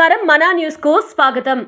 నమస్కారం. మనా న్యూస్కు స్వాగతం.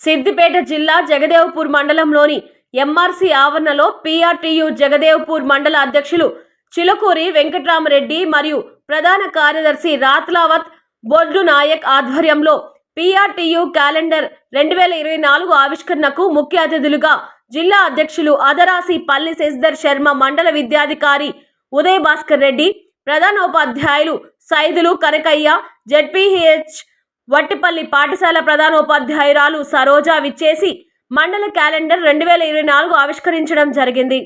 సిద్దిపేట జిల్లా జగదేవ్పూర్ మండలంలోని ఎంఆర్సీ ఆవరణలో పీఆర్టీయు జగదేవ్పూర్ మండల అధ్యక్షులు చిలుకూరి వెంకట్రామరెడ్డి మరియు ప్రధాన కార్యదర్శి రాత్లావత్ బొడ్డు నాయక్ ఆధ్వర్యంలో పీఆర్టీయు క్యాలెండర్ రెండు వేల ఇరవై నాలుగు ఆవిష్కరణకు ముఖ్య అతిథులుగా జిల్లా అధ్యక్షులు అదరాసి పల్లి శశిధర్ శర్మ మండల విద్యాధికారి ఉదయ్ భాస్కర్ రెడ్డి ప్రధానోపాధ్యాయులు సైదులు కనకయ్య జెడ్పీహెచ్ వట్టిపల్లి పాఠశాల ప్రధానోపాధ్యాయురాలు సరోజా విచ్చేసి మండల క్యాలెండర్ రెండు వేల ఇరవై నాలుగు ఆవిష్కరించడం జరిగింది.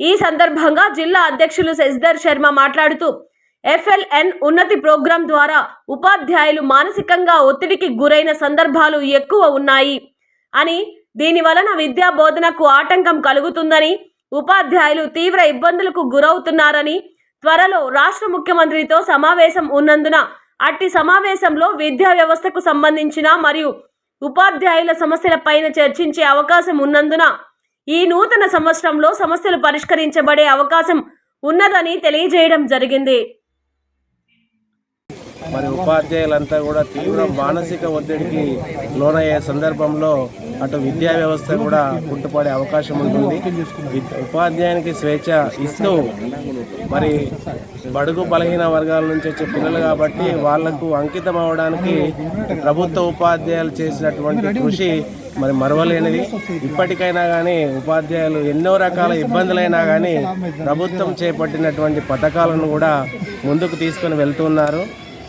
ఈ సందర్భంగా జిల్లా అధ్యక్షులు శశిధర్ శర్మ మాట్లాడుతూ ఎఫ్ఎల్ఎన్ ఉన్నతి ప్రోగ్రాం ద్వారా ఉపాధ్యాయులు మానసికంగా ఒత్తిడికి గురైన సందర్భాలు ఎక్కువ ఉన్నాయి అని దీని వలన విద్యా బోధనకు ఆటంకం కలుగుతుందని ఉపాధ్యాయులు తీవ్ర ఇబ్బందులకు గురవుతున్నారని త్వరలో రాష్ట్ర ముఖ్యమంత్రితో సమావేశం ఉన్నందున అట్టి సమావేశంలో విద్యా వ్యవస్థకు సంబంధించిన మరియు ఉపాధ్యాయుల సమస్యలపైన చర్చించే అవకాశం ఉన్నందున ఈ నూతన సంవత్సరంలో సమస్యలు పరిష్కరించబడే అవకాశం ఉన్నదని తెలియజేయడం జరిగింది. మరి ఉపాధ్యాయులంతా కూడా తీవ్ర మానసిక ఒత్తిడికి లోనయ్యే సందర్భంలో అటు విద్యా వ్యవస్థ కూడా కుంటుపడే అవకాశం ఉంటుంది. ఉపాధ్యాయునికి స్వేచ్ఛ ఇస్తూ మరి బడుగు బలహీన వర్గాల నుంచి వచ్చే పిల్లలు కాబట్టి వాళ్ళకు అంకితం అవడానికి ప్రభుత్వ ఉపాధ్యాయులు చేసినటువంటి కృషి మరి మరవలేనిది. ఇప్పటికైనా కానీ ఉపాధ్యాయులు ఎన్నో రకాల ఇబ్బందులైనా కానీ ప్రభుత్వం చేపట్టినటువంటి పథకాలను కూడా ముందుకు తీసుకొని వెళ్తున్నారు.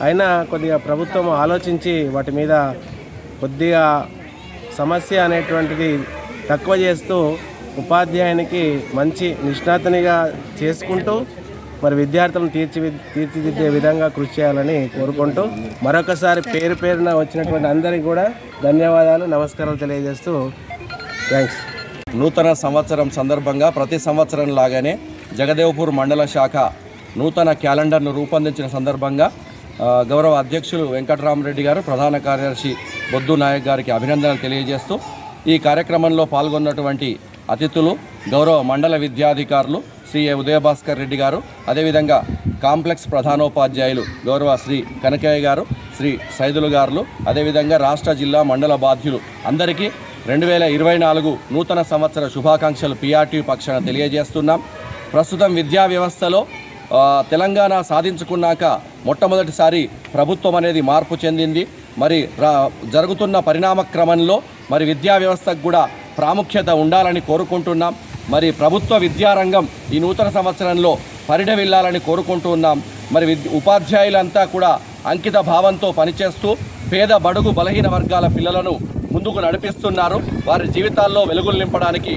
అయినా కొద్దిగా ప్రభుత్వం ఆలోచించి వాటి మీద కొద్దిగా సమస్య అనేటువంటిది తక్కువ చేస్తూ ఉపాధ్యాయునికి మంచి నిష్ణాతనిగా చేసుకుంటూ మరి విద్యార్థులను తీర్చి తీర్చిదిద్దే విధంగా కృషి చేయాలని కోరుకుంటూ మరొకసారి పేరు పేరున వచ్చినటువంటి అందరికీ కూడా ధన్యవాదాలు నమస్కారాలు తెలియజేస్తూ థ్యాంక్స్. నూతన సంవత్సరం సందర్భంగా ప్రతి సంవత్సరం లాగానే జగదేవ్పూర్ మండల శాఖ నూతన క్యాలెండర్ను రూపొందించిన సందర్భంగా గౌరవ అధ్యక్షులు వెంకటరామరెడ్డి గారు ప్రధాన కార్యదర్శి బొద్దు నాయక్ గారికి అభినందనలు తెలియజేస్తూ ఈ కార్యక్రమంలో పాల్గొన్నటువంటి అతిథులు గౌరవ మండల విద్యాధికారులు శ్రీ ఏ ఉదయభాస్కర్ రెడ్డి గారు అదేవిధంగా కాంప్లెక్స్ ప్రధానోపాధ్యాయులు గౌరవ శ్రీ కనకయ్య గారు శ్రీ సైదులు గారులు అదేవిధంగా రాష్ట్ర జిల్లా మండల బాధ్యులు అందరికీ రెండు వేల ఇరవై నాలుగు నూతన సంవత్సర శుభాకాంక్షలు పిఆర్టీ పక్షాన తెలియజేస్తున్నాం. ప్రస్తుతం విద్యా వ్యవస్థలో తెలంగాణ సాధించుకున్నాక మొట్టమొదటిసారి ప్రభుత్వం అనేది మార్పు చెందింది. మరి జరుగుతున్న పరిణామ క్రమంలో మరి విద్యా వ్యవస్థకు కూడా ప్రాముఖ్యత ఉండాలని కోరుకుంటున్నాం. మరి ప్రభుత్వ విద్యారంగం ఈ నూతన సంవత్సరంలో పరిడవిల్లాలని కోరుకుంటున్నాం మరి విద్ ఉపాధ్యాయులంతా కూడా అంకిత భావంతో పనిచేస్తూ పేద బడుగు బలహీన వర్గాల పిల్లలను ముందుకు నడిపిస్తున్నారు. వారి జీవితాల్లో వెలుగులు నింపడానికి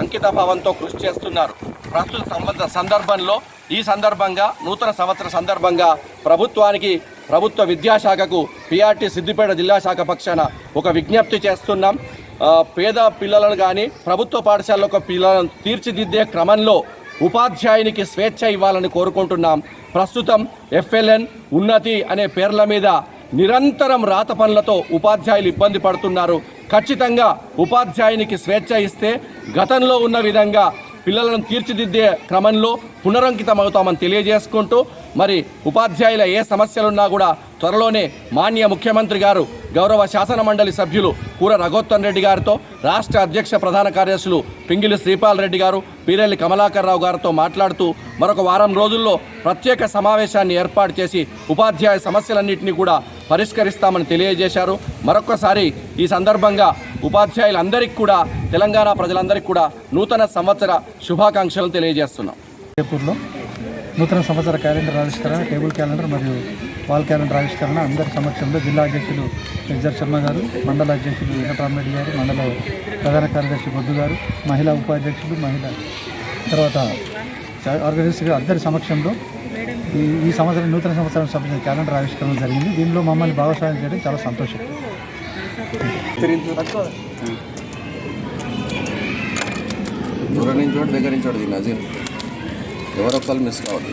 అంకిత భావంతో కృషి చేస్తున్నారు. ప్రస్తుత సంబంధ సందర్భంలో ఈ సందర్భంగా నూతన సంవత్సర సందర్భంగా ప్రభుత్వానికి ప్రభుత్వ విద్యాశాఖకు పిఆర్టీ సిద్దిపేట జిల్లా శాఖ పక్షాన ఒక విజ్ఞప్తి చేస్తున్నాం. పేద పిల్లలను కానీ ప్రభుత్వ పాఠశాలలో ఒక పిల్లలను తీర్చిదిద్దే క్రమంలో ఉపాధ్యాయునికి స్వేచ్ఛ ఇవ్వాలని కోరుకుంటున్నాం. ప్రస్తుతం ఎఫ్ఎల్ఎన్ ఉన్నతి అనే పేర్ల మీద నిరంతరం రాత పనులతో ఉపాధ్యాయులు ఇబ్బంది పడుతున్నారు. ఖచ్చితంగా ఉపాధ్యాయునికి స్వేచ్ఛ ఇస్తే గతంలో ఉన్న విధంగా పిల్లలను తీర్చిదిద్దే క్రమంలో పునరంకితం అవుతామని తెలియజేసుకుంటూ మరి ఉపాధ్యాయుల ఏ సమస్యలున్నా కూడా త్వరలోనే మాన్య ముఖ్యమంత్రి గారు గౌరవ శాసన మండలి సభ్యులు కూర రఘోత్తన్ రెడ్డి గారితో రాష్ట్ర అధ్యక్ష ప్రధాన కార్యదర్శులు పింగిలి శ్రీపాల్ రెడ్డి గారు పీరెల్లి కమలాకర్ రావు గారితో మాట్లాడుతూ మరొక వారం రోజుల్లో ప్రత్యేక సమావేశాన్ని ఏర్పాటు చేసి ఉపాధ్యాయ సమస్యలన్నింటినీ కూడా పరిష్కరిస్తామని తెలియజేశారు. మరొకసారి ఈ సందర్భంగా ఉపాధ్యాయులందరికీ కూడా తెలంగాణ ప్రజలందరికీ కూడా నూతన సంవత్సర శుభాకాంక్షలు తెలియజేస్తున్నాం. నూతన సంవత్సర క్యాలెండర్ ఆవిష్కరణ టేబుల్ క్యాలెండర్ మరియు వాల్ క్యాలెండర్ ఆవిష్కరణ అందరి సమక్షంలో జిల్లా అధ్యక్షులు ఎగ్జర్ శర్మ గారు మండల అధ్యక్షులు వెంకటరామరెడ్డి గారు మండల ప్రధాన కార్యదర్శి బొద్దు గారు మహిళా ఉపాధ్యక్షులు మహిళ తర్వాత ఆర్గనైజర్స్ అందరి సమక్షంలో ఈ ఈ సంవత్సరం నూతన సంవత్సరం సంబంధించిన క్యాలెండర్ ఆవిష్కరణ జరిగింది. దీనిలో మమ్మల్ని భాగస్వామ్యం చేయడం చాలా సంతోషం. దూరం నుంచి చోటు దగ్గర నుంచి చోటు నజీర్ ఎవరొకరు మిస్ కావద్దు